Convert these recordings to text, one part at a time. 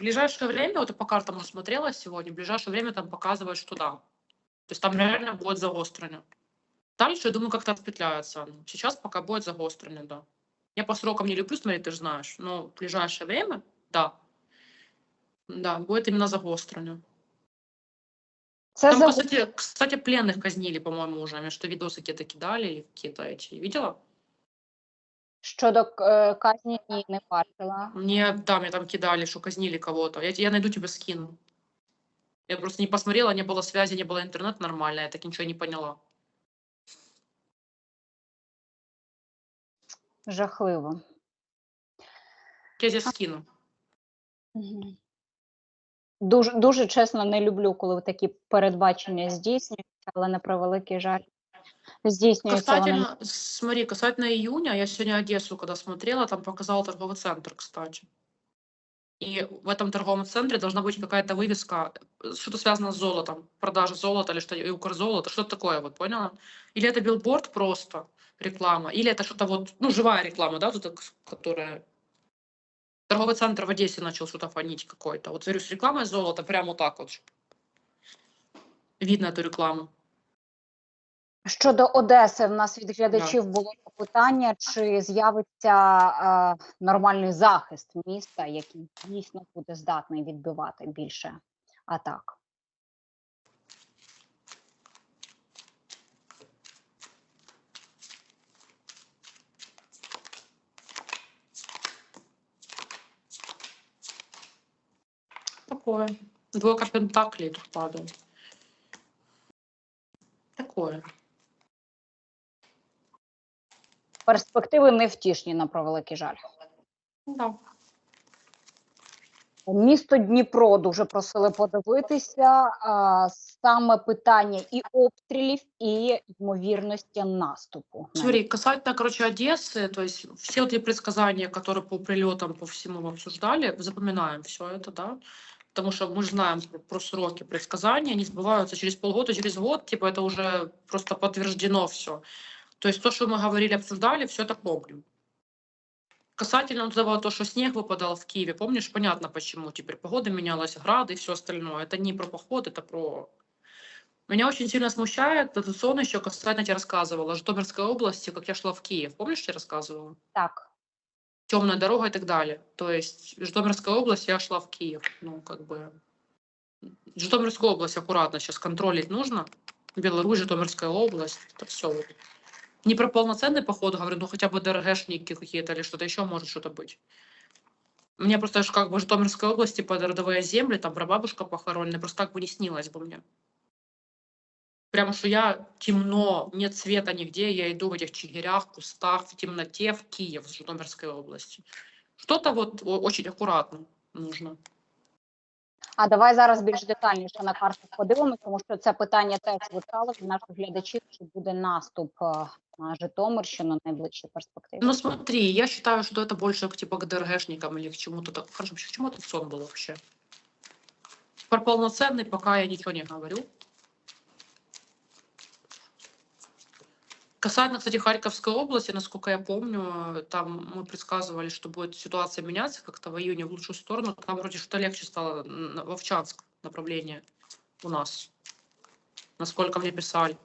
ближайшее время, вот я по картам смотрела сегодня, в ближайшее время там показывают, что да. То есть там реально будет заострено. Дальше, я думаю, как-то отпетляется. Сейчас пока будет заострено, да. Я по срокам не люблю смотреть, ты же знаешь. Но в ближайшее время, да. Да, будет именно загострено. Це Там, за кстати, кстати, пленных казнили, по-моему, уже. Что, видосы какие-то кидали, или какие-то эти. Видела? Щодо е, казні ні, не бачила. Мне, да, мне там кидали, что казнили кого-то. Я, те- я найду тебе скину. Я просто не посмотрела, не было связи, не было интернета нормально, я так ничего не поняла. Жахливо. Я тебе скину. Мгм. Дуже, дуже чесно не люблю, коли такі передбачення здійснюються, але на превеликий жаль. Вони. Касательно, смотри, касательно июня, я сегодня Одессу, когда смотрела, там показал торговый центр, кстати. И в этом торговом центре должна быть какая-то вывеска, что-то связано с золотом, продажа золота или что, и Укрзолото, что-то такое, вот, поняла? Или это билборд просто, реклама, или это что-то вот, ну, живая реклама, да, вот которая... Торговый центр в Одессе начал что-то фонить какой-то. Вот, говорю, с рекламой золота прямо вот так вот. Видно эту рекламу. Щодо Одеси, в нас від глядачів було питання, чи з'явиться е, нормальний захист міста, який дійсно буде здатний відбивати більше атак. Такое. Двойка пентаклей тут падает. Такое. Перспективи невтішні на превеликий жаль. Да. Місто Дніпро дуже просили подивитися а, саме питання і обстрілів, і ймовірності наступу. на Смотри, касательно, короче, Одессы, то есть все вот эти предсказания, которые по прилетам, по всему мы обсуждали, запоминаем все это, да, потому что мы же знаем про, про сроки предсказания, они сбываются через полгода, через год, типа это уже просто подтверждено все. То есть то, что мы говорили, обсуждали, все это помним. Касательно вот этого, то, что снег выпадал в Киеве, помнишь, понятно почему. Теперь погода менялась, грады и все остальное. Это не про поход, это про... Меня очень сильно смущает сон еще, касательно тебе рассказывала, Житомирской области, как я шла в Киев. Помнишь, я рассказывала? Так, Темная дорога и так далее. То есть Житомирская область, я шла в Киев. Ну, как бы... Житомирскую область аккуратно сейчас контролить нужно. Беларусь, Житомирская область, это все. Не про полноценный поход, говорю, ну хотя бы ДРГшники какие-то или что-то еще может что-то быть. Мне просто ж как бы Житомирской области под родовые земли, там прабабушка похоронена, просто так бы не снилось бы мне. Прямо что я темно, нет света нигде, я иду в этих чигирях, кустах, в темноте, в Киев с Житомирской области. Что-то вот очень аккуратно нужно. а давай зараз більш детальніше на картах подивимося, тому що це питання теж звучало від наших глядачів, чи буде наступ е, на Житомирщину в найближчій перспективі. Ну смотри, я считаю, что это больше к, типа к ДРГшникам или к чему-то так. Хорошо, вообще, к чему этот сон был вообще? Про полноценный пока я ничего не говорю. Касательно, кстати, Харьковской области, насколько я помню, там мы предсказывали, что будет ситуация меняться как-то в июне в лучшую сторону. Там вроде что-то легче стало в Овчанск направление у нас. Насколько мне писали.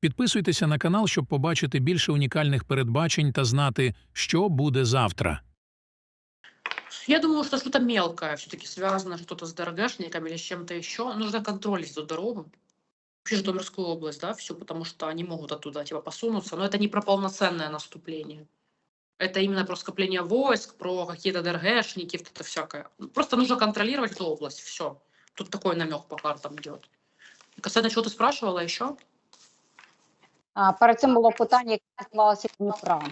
Підписуйтеся на канал, щоб побачити більше унікальних передбачень та знати, що буде завтра. Я думаю, что что-то мелкое все-таки связано что-то с ДРГшниками или с чем-то еще. Нужно контролить эту дорогу. Вообще Житомирскую область, да, всю, потому что они могут оттуда типа посунуться. Но это не про полноценное наступление. Это именно про скопление войск, про какие-то ДРГшники, вот это всякое. Ну, Просто нужно контролировать эту область, все. Тут такой намек по картам идет. Касательно чего ты спрашивала еще? А, перед цим було питання, яке стосувалося Дніпра.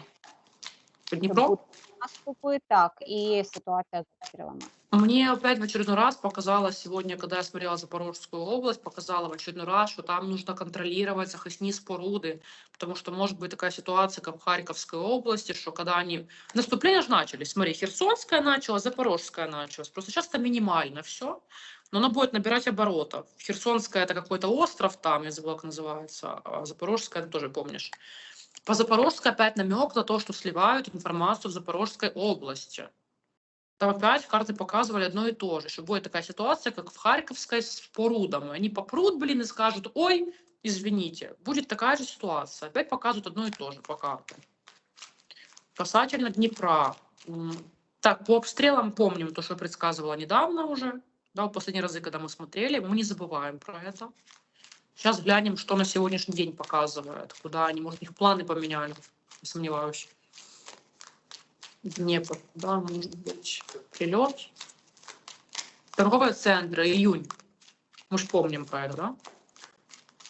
По Дніпро? Наступи, так, і ситуація з обстрілами. Мне опять в очередной раз показалось сегодня, когда я смотрела Запорожскую область, показала в очередной раз, что там нужно контролировать захисні споруды, потому что может быть такая ситуация, как в Харьковской области, что когда они... Наступления же начались, смотри, Херсонская началась, Запорожская началась, просто сейчас это минимально все, но она будет набирать оборотов. Херсонская это какой-то остров там, я забыла, как называется, а Запорожская, ты тоже помнишь. По Запорожской опять намек на то, что сливают информацию в Запорожской области. Там опять карты показывали одно и то же, что будет такая ситуация, как в Харьковской с Порудом. Они попрут, блин, и скажут, ой, извините, будет такая же ситуация. Опять показывают одно и то же по картам. Касательно Днепра. Так, по обстрелам помним то, что предсказывала недавно уже. Да, в последние разы, когда мы смотрели, мы не забываем про это. Сейчас глянем, что на сегодняшний день показывает, куда они, может, у них планы поменяли, не сомневаюсь. Днепр, да, может быть, прилет. Торговые центры, июнь. Мы же помним про это, да?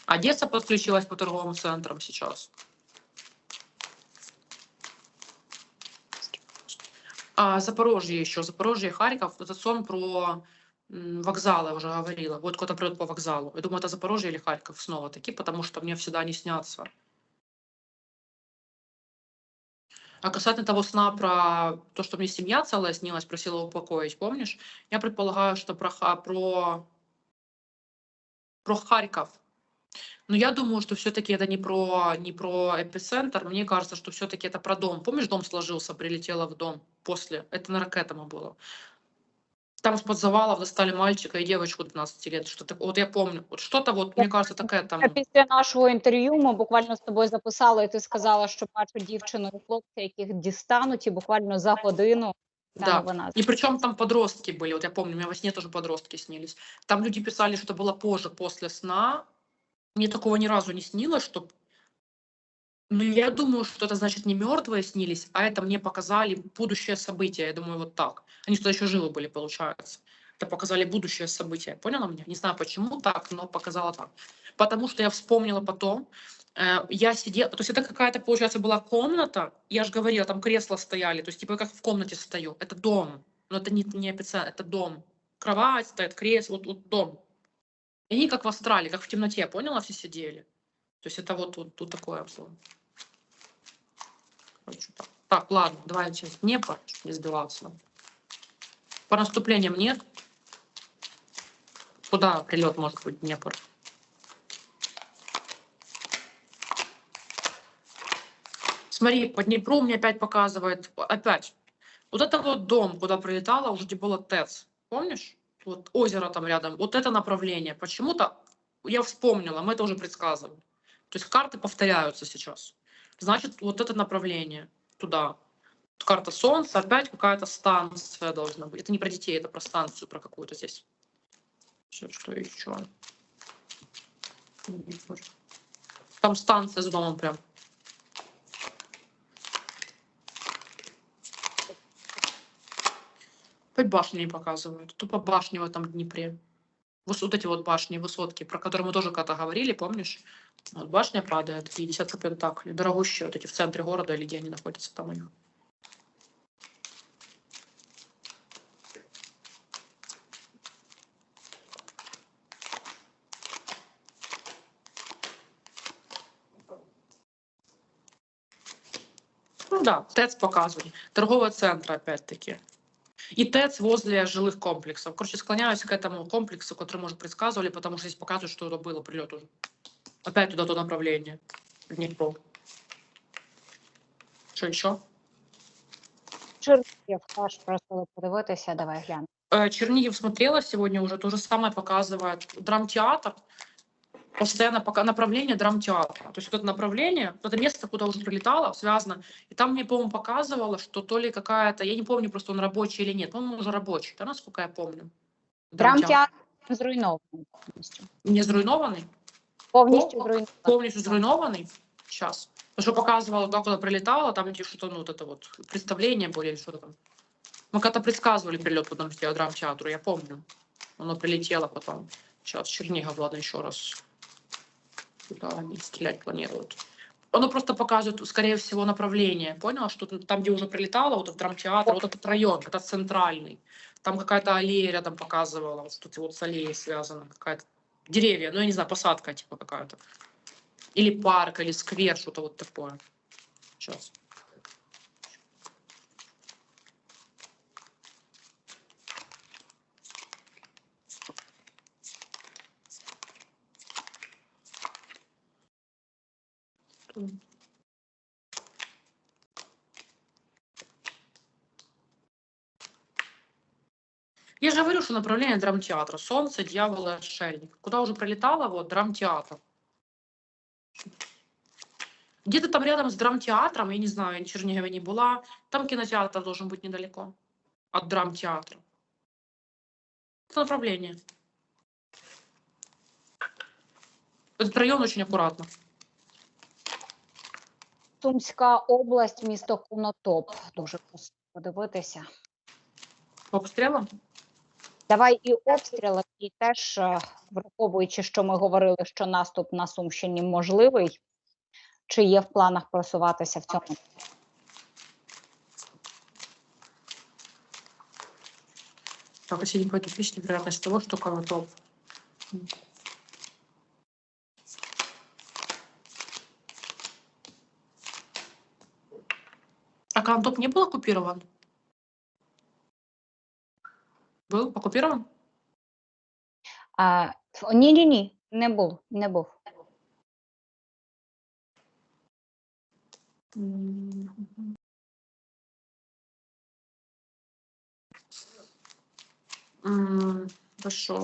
Одесса подключилась по торговым центрам сейчас. А Запорожье еще, Запорожье, Харьков, этот сон про вокзалы, уже говорила. Вот кто-то придет по вокзалу. Я думаю, это Запорожье или Харьков снова таки, потому что мне всегда они снятся. А касательно того сна про то, что мне семья целая снилась, просила упокоить, помнишь? Я предполагаю, что про, про, про Харьков. Но я думаю, что все-таки это не про, не про эпицентр. Мне кажется, что все-таки это про дом. Помнишь, дом сложился, прилетела в дом после? Это на ракетами было. Там из-под завалов достали мальчика и девочку 12 лет. Что так, вот я помню. Вот что-то вот, мне кажется, таке там. Після нашого інтерв'ю ми буквально з тобою записали, і ти сказала, що бачу дівчину і хлопця, яких дістануть, і буквально за годину ця Да. новина. И причем там подростки были. Вот я помню, у меня во сне тоже подростки снились. Там люди писали, что это было позже, после сна. Мне такого ни разу не снилось, что... ну, я думаю, что это значит не мертвые снились, а это мне показали будущее событие. Я думаю, вот так. Они что еще живы были, получается. Это показали будущее событие. Поняла меня? Не знаю, почему так, но показала так. Потому что я вспомнила потом, э, я сидела, то есть это какая-то, получается, была комната, я же говорила, там кресла стояли, то есть типа как в комнате стою. Это дом, но это не, не официально, это дом. Кровать стоит, кресло, вот, вот дом. И они как в астрале, как в темноте, поняла, все сидели. То есть это вот, вот тут такое было. Короче, так. Так, ладно, давайте Днепр, чтобы не сбиваться. По наступлениям нет. Куда прилет может быть Днепр? Смотри, по Днепру мне опять показывает, опять, вот это вот дом, куда прилетала, уже где было ТЭЦ, помнишь? Вот озеро там рядом, вот это направление. Почему-то я вспомнила, мы это уже предсказывали. То есть карты повторяются сейчас. Значит, вот это направление туда. Карта Солнца, опять какая-то станция должна быть. Это не про детей, это про станцию, про какую-то здесь. Всё, Что еще? Там станция с домом прям. Опять башни не показывают. Тупо башни в этом Днепре. Вот, вот эти вот башни, высотки, про которые мы тоже когда-то говорили, помнишь? Вот башня падает, и десятка пентаклей. Дорогущие вот эти в центре города или где они находятся там у них. Ну да, ТЭЦ показывали. Торговые центры опять-таки. И ТЭЦ возле жилых комплексов. Короче, склоняюсь к этому комплексу, который, может, предсказывали, потому что здесь показывают, что это было прилет уже. Опять туда то направление. в Днепро. Что еще? Чернігів теж просили подивитися, давай глянемо. Э, Чернигов смотрела сегодня уже, то же самое показывает. Драмтеатр. Постоянно пока направление драмтеатра. То есть вот это направление, вот это место, куда уже прилетало, связано. И там мне, по-моему, показывало, что то ли какая-то, я не помню, просто он рабочий или нет. По-моему, уже рабочий, да, насколько я помню. Драмтеатр зруйнований повністю. Не зруйнованный? Повністю зруйнований. полностью зруйнованный сейчас. Потому что показывала, да, куда прилетало, там эти что-то, ну, вот это вот представление были или что-то там. Мы когда-то предсказывали прилет по драмте- драмтеатру, я помню. Оно прилетело потом. Сейчас Чернигов, ладно, еще раз. Куда они стрелять планируют. Оно просто показывает, скорее всего, направление. Поняла, что тут- там, где уже прилетало, вот в драмтеатр, вот этот район, это центральный. Там какая-то аллея рядом показывала, вот что-то вот с аллеей связано, какая-то деревья, ну я не знаю, посадка типа какая-то. Или парк, или сквер, что-то вот такое. Сейчас. Я же говорю, что направление драмтеатра. Солнце, дьявол и отшельник. Куда уже прилетало? Вот, драмтеатр. Где-то там рядом с драмтеатром, я не знаю, я в Чернигове не была, там кинотеатр должен быть недалеко от драмтеатра. Это направление. Этот район очень аккуратно. Сумська область, місто Конотоп. Дуже просимо подивитися. По обстрелам? Давай і обстріли, і теж е, враховуючи, що ми говорили, що наступ на Сумщині можливий, чи є в планах просуватися в цьому? Так, пойдут лишние, вероятность того, что Конотоп. А не был оккупирован? Был оккупирован? А, ні, ні, ні, не був, не був. Хорошо.